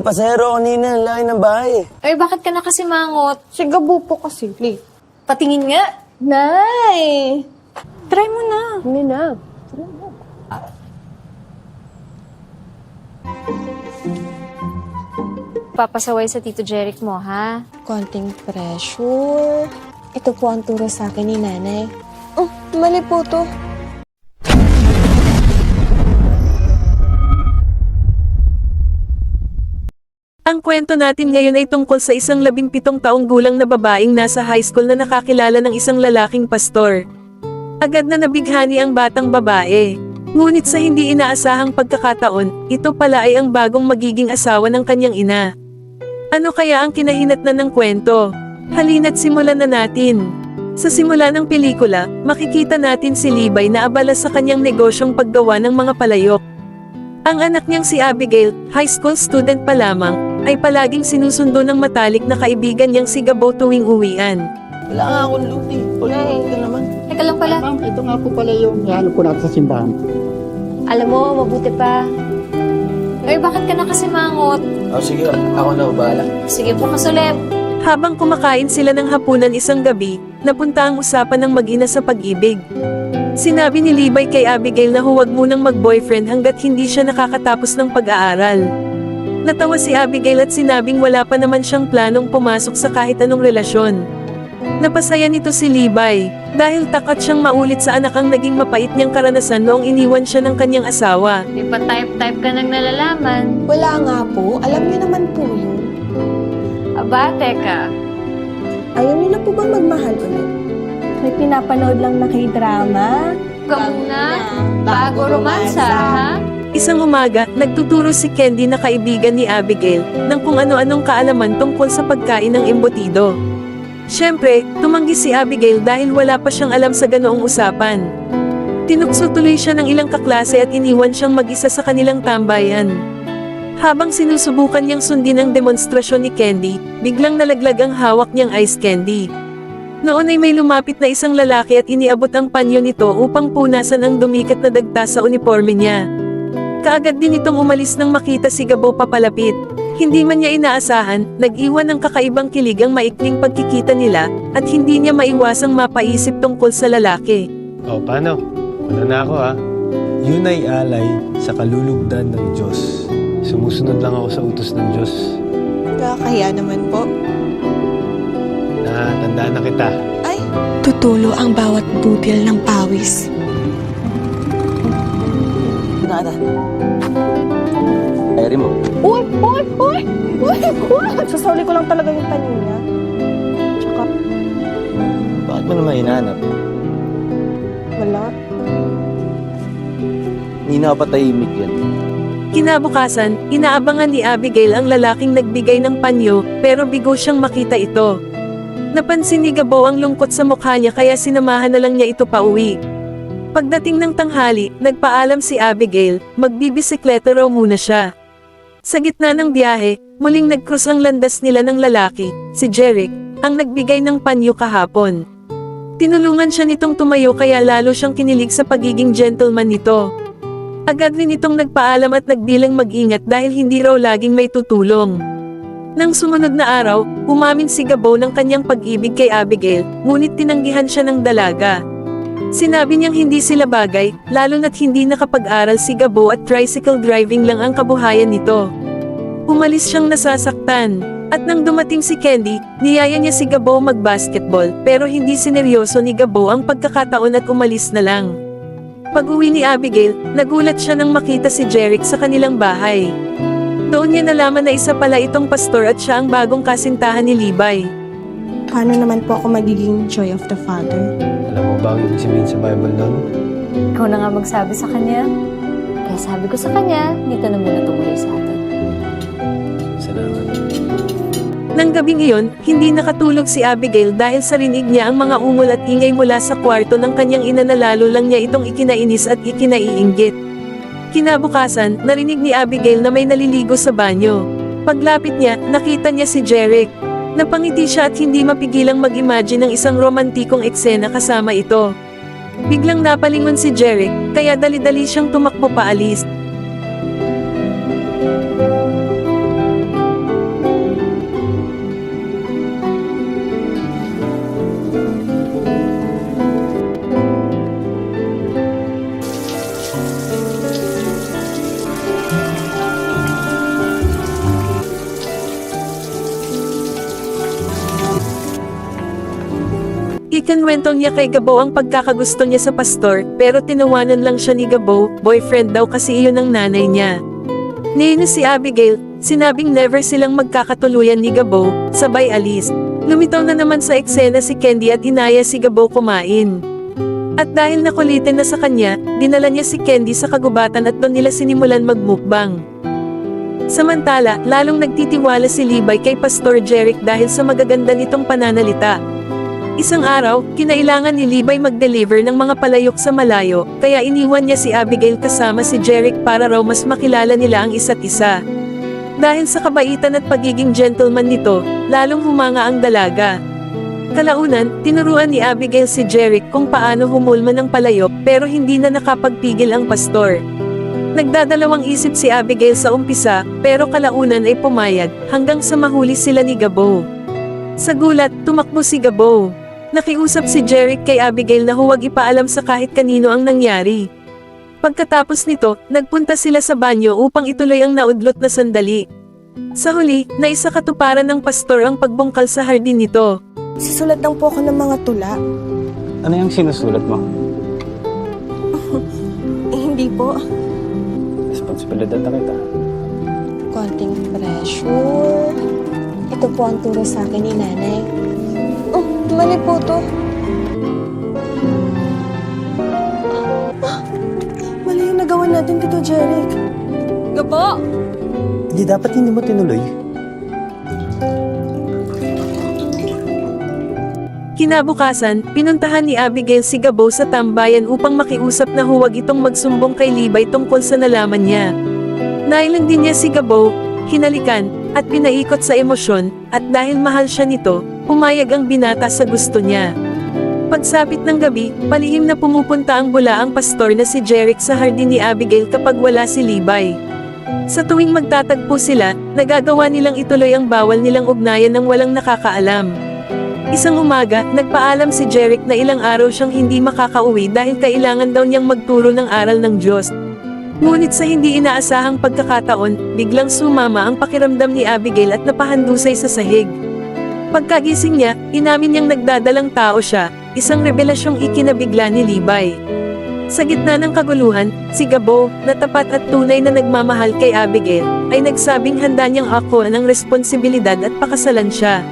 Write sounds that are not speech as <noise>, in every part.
Pasahero kanina, ang laki ng bahay. Ay, bakit ka na kasi mangot? Si Gabo po kasi, late. Patingin nga. Nay! Try mo na. Hindi na. Papasaway sa Tito Jeric mo, ha? Konting pressure. Ito po ang turo sa akin ni nanay. Oh, mali po to. Ang kwento natin ngayon ay tungkol sa isang labimpitong taong gulang na babaeng nasa high school na nakakilala ng isang lalaking pastor. Agad na nabighani ang batang babae. Ngunit sa hindi inaasahang pagkakataon, ito pala ay ang bagong magiging asawa ng kanyang ina. Ano kaya ang kinahinatnan ng kwento? Halina't simulan na natin. Sa simula ng pelikula, makikita natin si Libay na abala sa kanyang negosyong paggawa ng mga palayok. Ang anak niyang si Abigail, high school student pa lamang, ay palaging sinusundo ng matalik na kaibigan niyang si Gabo tuwing uwian. Wala nga akong loot eh. Pagkain ka naman. Teka lang pala. Ma'am, ito nga po pala yung ihalo ko natin sa simbahan. Alam mo, mabuti pa. Ay, bakit ka na kasi mangot? Oh, sige, ako na bahala. Sige po, kasulep. Habang kumakain sila ng hapunan isang gabi, napunta ang usapan ng mag-ina sa pag-ibig. Sinabi ni Libay kay Abigail na huwag munang mag-boyfriend hanggat hindi siya nakakatapos ng pag-aaral. Natawa si Abigail at sinabing wala pa naman siyang planong pumasok sa kahit anong relasyon. Napasaya nito si Libay, dahil takot siyang maulit sa anak ang naging mapait niyang karanasan noong iniwan siya ng kanyang asawa. Di pa type-type ka nang nalalaman. Wala nga po. Alam niyo naman po yun. Aba, teka. Ayaw niyo na po ba magmahal ulit? May pinapanood lang na k-drama. Ikaw muna. Bago romansa, ha? Isang umaga, nagtuturo si Candy na kaibigan ni Abigail ng kung ano-anong kaalaman tungkol sa pagkain ng embutido. Siyempre, tumanggi si Abigail dahil wala pa siyang alam sa ganoong usapan. Tinukso tuloy siya ng ilang kaklase at iniwan siyang mag-isa sa kanilang tambayan. Habang sinusubukan niyang sundin ang demonstrasyon ni Candy, biglang nalaglag ang hawak niyang ice candy. Noon ay may lumapit na isang lalaki at iniabot ang panyo nito upang punasan ang dumikat na dagta sa uniforme niya. Kaagad din itong umalis nang makita si Gabo papalapit. Hindi man niya inaasahan, nag-iwan ng kakaibang kilig ang maikling pagkikita nila, at hindi niya maiwasang mapaisip tungkol sa lalaki. O, paano? Una na ako ha. Yun ay alay sa kalulugdan ng Diyos. Sumusunod lang ako sa utos ng Diyos. Kaya naman po. Na tandaan na kita. Ay, tutulo ang bawat butil ng pawis. Nada. Diary mo. Uy! Uy! Uy! Uy! Uy! Sasoli ko lang talaga yung panyo niya. Tsaka, Bakit mo naman hinahanap? wala. Hindi nakapatahimik yan. Kinabukasan, inaabangan ni Abigail ang lalaking nagbigay ng panyo, pero bigo siyang makita ito. Napansin ni Gabo ang lungkot sa mukha niya kaya sinamahan na lang niya ito pauwi. Pagdating ng tanghali, nagpaalam si Abigail, magbibisikleta raw muna siya. Sa gitna ng biyahe, muling nagkrus ang landas nila ng lalaki, si Jeric, ang nagbigay ng panyo kahapon. Tinulungan siya nitong tumayo kaya lalo siyang kinilig sa pagiging gentleman nito. Agad rin itong nagpaalam at nagbilang mag-ingat dahil hindi raw laging may tutulong. Nang sumunod na araw, umamin si Gabo ng kanyang pag-ibig kay Abigail, ngunit tinanggihan siya ng dalaga. Sinabi niyang hindi sila bagay, lalo na't hindi nakapag-aral si Gabo at tricycle driving lang ang kabuhayan nito. Umalis siyang nasasaktan. At nang dumating si Candy, niyaya niya si Gabo mag-basketball, pero hindi sineryoso ni Gabo ang pagkakataon at umalis na lang. Pag-uwi ni Abigail, nagulat siya nang makita si Jeric sa kanilang bahay. Doon niya nalaman na isa pala itong pastor at siya ang bagong kasintahan ni Libay. Paano naman po ako magiging joy of the father? Alam mo ba ang ibig sabihin sa Bible nun? Ikaw na nga magsabi sa kanya. Kaya sabi ko sa kanya, dito na muna tumuloy sa atin. Salamat. Nang gabing iyon, hindi nakatulog si Abigail dahil sa rinig niya ang mga ungol at ingay mula sa kwarto ng kanyang ina na lalo lang niya itong ikinainis at ikinaiinggit. Kinabukasan, narinig ni Abigail na may naliligo sa banyo. Paglapit niya, nakita niya si Jeric. Napangiti siya at hindi mapigilang mag-imagine ng isang romantikong eksena kasama ito. Biglang napalingon si Jeric, kaya dali-dali siyang tumakbo paalis. Ikanwento niya kay Gabo ang pagkakagusto niya sa pastor, pero tinawanan lang siya ni Gabo, boyfriend daw kasi iyon ang nanay niya. Nino si Abigail, sinabing never silang magkakatuluyan ni Gabo, sabay alis. Lumitaw na naman sa eksena si Candy at inaya si Gabo kumain. At dahil nakulitin na sa kanya, dinala niya si Candy sa kagubatan at doon nila sinimulan magmukbang. Samantala, lalong nagtitiwala si Libay kay Pastor Jeric dahil sa magaganda nitong pananalita. Isang araw, kinailangan ni Libay mag-deliver ng mga palayok sa malayo, kaya iniwan niya si Abigail kasama si Jeric para raw mas makilala nila ang isa't isa. Dahil sa kabaitan at pagiging gentleman nito, lalong humanga ang dalaga. Kalaunan, tinuruan ni Abigail si Jeric kung paano humulma ng palayok pero hindi na nakapagpigil ang pastor. Nagdadalawang isip si Abigail sa umpisa, pero kalaunan ay pumayag, hanggang sa mahuli sila ni Gabo. Sa gulat, tumakbo si Gabo. Nakiusap si Jeric kay Abigail na huwag ipaalam sa kahit kanino ang nangyari. Pagkatapos nito, nagpunta sila sa banyo upang ituloy ang naudlot na sandali. Sa huli, naisa katuparan ng pastor ang pagbungkal sa hardin nito. Sisulat lang po ako ng mga tula. Ano yung sinusulat mo? Eh, <laughs> hindi po. Responsibilidad na kita. Konting pressure. Ito po ang turo sa akin ni nanay. Oh, mali po to. Ah, Mali yung nagawa natin, Tito Jeric. Gabo! Hindi dapat hindi mo tinuloy. Kinabukasan, pinuntahan ni Abigail si Gabo sa tambayan upang makiusap na huwag itong magsumbong kay Libay tungkol sa nalaman niya. Nailan din niya si Gabo, hinalikan, at pinaikot sa emosyon, at dahil mahal siya nito, pumayag ang binata sa gusto niya. Pagsapit ng gabi, palihim na pumupunta ang bula ang pastor na si Jeric sa hardin ni Abigail kapag wala si Libay. Sa tuwing magtatagpo sila, nagagawa nilang ituloy ang bawal nilang ugnayan ng walang nakakaalam. Isang umaga, nagpaalam si Jeric na ilang araw siyang hindi makakauwi dahil kailangan daw niyang magturo ng aral ng Diyos. Ngunit sa hindi inaasahang pagkakataon, biglang sumama ang pakiramdam ni Abigail at napahandusay sa sahig. Pagkagising niya, inamin niyang nagdadalang tao siya, isang revelasyong ikinabigla ni Libay. Sa gitna ng kaguluhan, si Gabo, na tapat at tunay na nagmamahal kay Abigail, ay nagsabing handa niyang ako ng responsibilidad at pakasalan siya.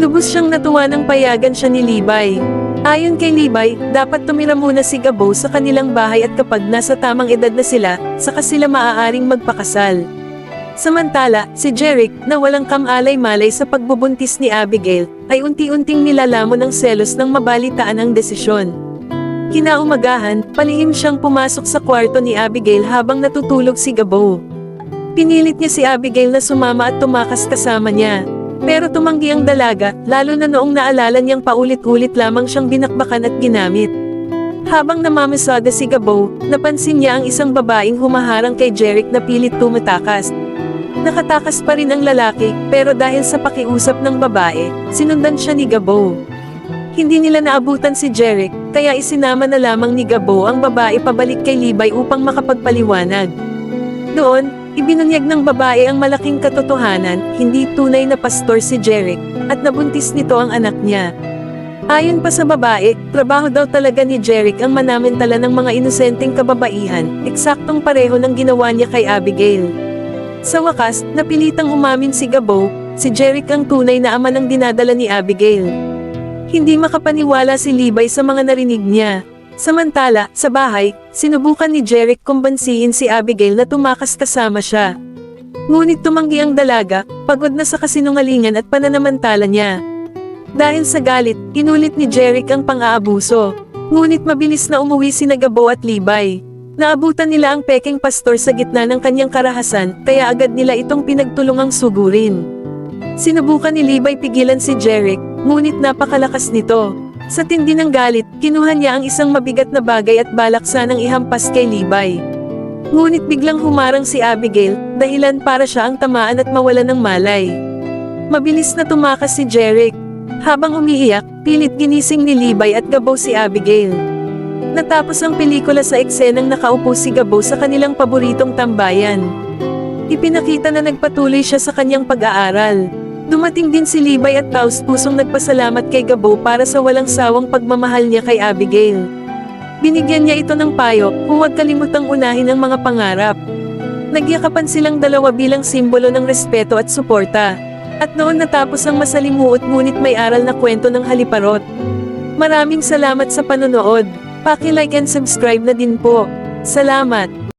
Lubos siyang natuwa ng payagan siya ni Libay. Ayon kay Libay, dapat tumira muna si Gabo sa kanilang bahay at kapag nasa tamang edad na sila, saka sila maaaring magpakasal. Samantala, si Jeric, na walang kamalay-malay sa pagbubuntis ni Abigail, ay unti-unting nilalamon ng selos ng mabalitaan ang desisyon. Kinaumagahan, palihim siyang pumasok sa kwarto ni Abigail habang natutulog si Gabo. Pinilit niya si Abigail na sumama at tumakas kasama niya. Pero tumanggi ang dalaga, lalo na noong naalala niyang paulit-ulit lamang siyang binakbakan at ginamit. Habang namamasada si Gabo, napansin niya ang isang babaeng humaharang kay Jeric na pilit tumatakas. Nakatakas pa rin ang lalaki, pero dahil sa pakiusap ng babae, sinundan siya ni Gabo. Hindi nila naabutan si Jeric, kaya isinama na lamang ni Gabo ang babae pabalik kay Libay upang makapagpaliwanag. Doon, ibinunyag ng babae ang malaking katotohanan, hindi tunay na pastor si Jeric, at nabuntis nito ang anak niya. Ayon pa sa babae, trabaho daw talaga ni Jeric ang manamantala ng mga inosenteng kababaihan, eksaktong pareho ng ginawa niya kay Abigail. Sa wakas, napilitang umamin si Gabo, si Jeric ang tunay na ama ng dinadala ni Abigail. Hindi makapaniwala si Libay sa mga narinig niya. Samantala, sa bahay, sinubukan ni Jeric kumbansihin si Abigail na tumakas kasama siya. Ngunit tumanggi ang dalaga, pagod na sa kasinungalingan at pananamantala niya. Dahil sa galit, inulit ni Jeric ang pang-aabuso. Ngunit mabilis na umuwi si Nagabo at Libay. Naabutan nila ang peking pastor sa gitna ng kanyang karahasan, kaya agad nila itong pinagtulungang sugurin. Sinubukan ni Libay pigilan si Jeric, ngunit napakalakas nito. Sa tindi ng galit, kinuha niya ang isang mabigat na bagay at balak sanang ihampas kay Libay. Ngunit biglang humarang si Abigail, dahilan para siya ang tamaan at mawalan ng malay. Mabilis na tumakas si Jeric. Habang umiiyak, pilit ginising ni Libay at Gabo si Abigail. Natapos ang pelikula sa eksenang nakaupo si Gabo sa kanilang paboritong tambayan. Ipinakita na nagpatuloy siya sa kanyang pag-aaral. Dumating din si Libay at Taos pusong nagpasalamat kay Gabo para sa walang sawang pagmamahal niya kay Abigail. Binigyan niya ito ng payo, huwag kalimutang unahin ang mga pangarap. Nagyakapan silang dalawa bilang simbolo ng respeto at suporta. At noon natapos ang masalimuot ngunit may aral na kwento ng haliparot. Maraming salamat sa panonood. Paki-like and subscribe na din po. Salamat!